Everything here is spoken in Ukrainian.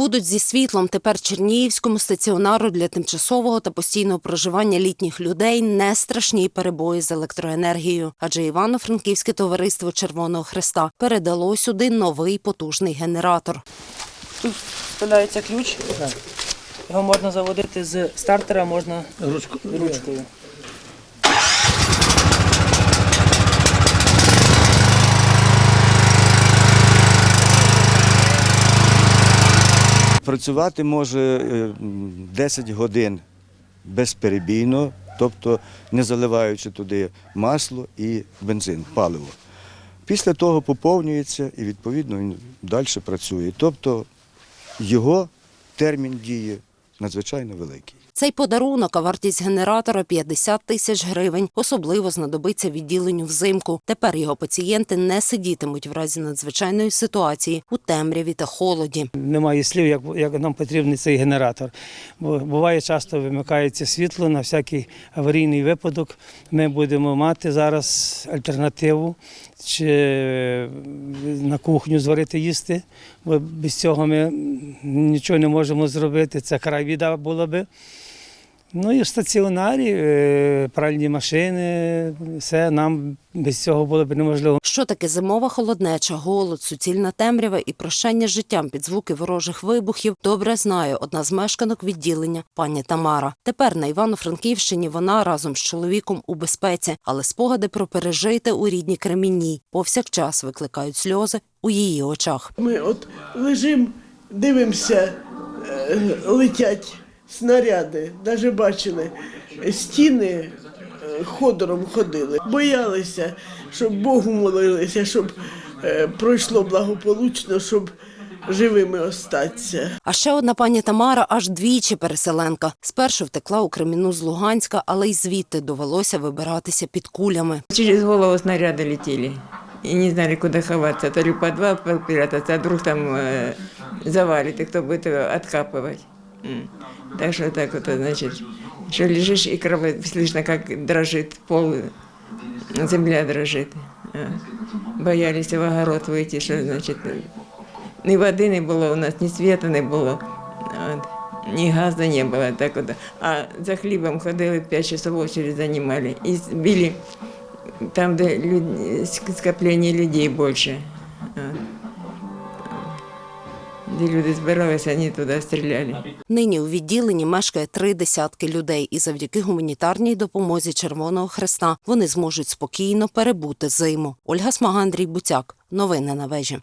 будуть зі світлом тепер Чернігівському стаціонару для тимчасового та постійного проживання літніх людей не страшні перебої з електроенергією, адже Івано-Франківське товариство Червоного Хреста передало сюди новий потужний генератор. Тут вставляється ключ. Його можна заводити з стартера, можна ручкою. Працювати може е, 10 годин безперебійно, тобто не заливаючи туди масло і бензин, паливо. Після того поповнюється і відповідно він далі працює. Тобто його термін дії надзвичайно великий. Цей подарунок, а вартість генератора 50 тисяч гривень, особливо знадобиться відділенню взимку. Тепер його пацієнти не сидітимуть в разі надзвичайної ситуації у темряві та холоді. Немає слів, як, як нам потрібний цей генератор. Бо буває часто вимикається світло на всякий аварійний випадок. Ми будемо мати зараз альтернативу чи на кухню зварити їсти, бо без цього ми нічого не можемо зробити. Це край біда була би. Ну і в стаціонарі е, пральні машини, все нам без цього було б неможливо. Що таке зимова холоднеча, голод, суцільна темрява і прощання з життям під звуки ворожих вибухів, добре знає одна з мешканок відділення, пані Тамара. Тепер на Івано-Франківщині вона разом з чоловіком у безпеці, але спогади про пережите у рідній Кремінній повсякчас викликають сльози у її очах. Ми от лежимо, дивимося, е, летять снаряди, навіть бачили, стіни е, ходором ходили. Боялися, щоб Богу молилися, щоб е, пройшло благополучно, щоб живими остатися. А ще одна пані Тамара аж двічі переселенка. Спершу втекла у Креміну з Луганська, але й звідти довелося вибиратися під кулями. Через голову снаряды летели. И не знали, куда ховаться. То ли в подвал прятаться, а вдруг там э, завалит, и кто будет его откапывать. М. Так что так вот, значит, что лежишь, и кровь слышно, как дрожит пол, земля дрожит. А. Боялись в огород выйти, что, значит, ни воды не было у нас, ни света не было. От. Ні газу не було, так от. А за хлібом ходили 5 часов очередь занимали. І били там, де люд... скоплення людей більше. Де люди збиралися, вони туди стріляли. Нині у відділенні мешкає три десятки людей, і завдяки гуманітарній допомозі Червоного Хреста вони зможуть спокійно перебути зиму. Ольга Смага, Андрій Буцяк. Новини на вежі.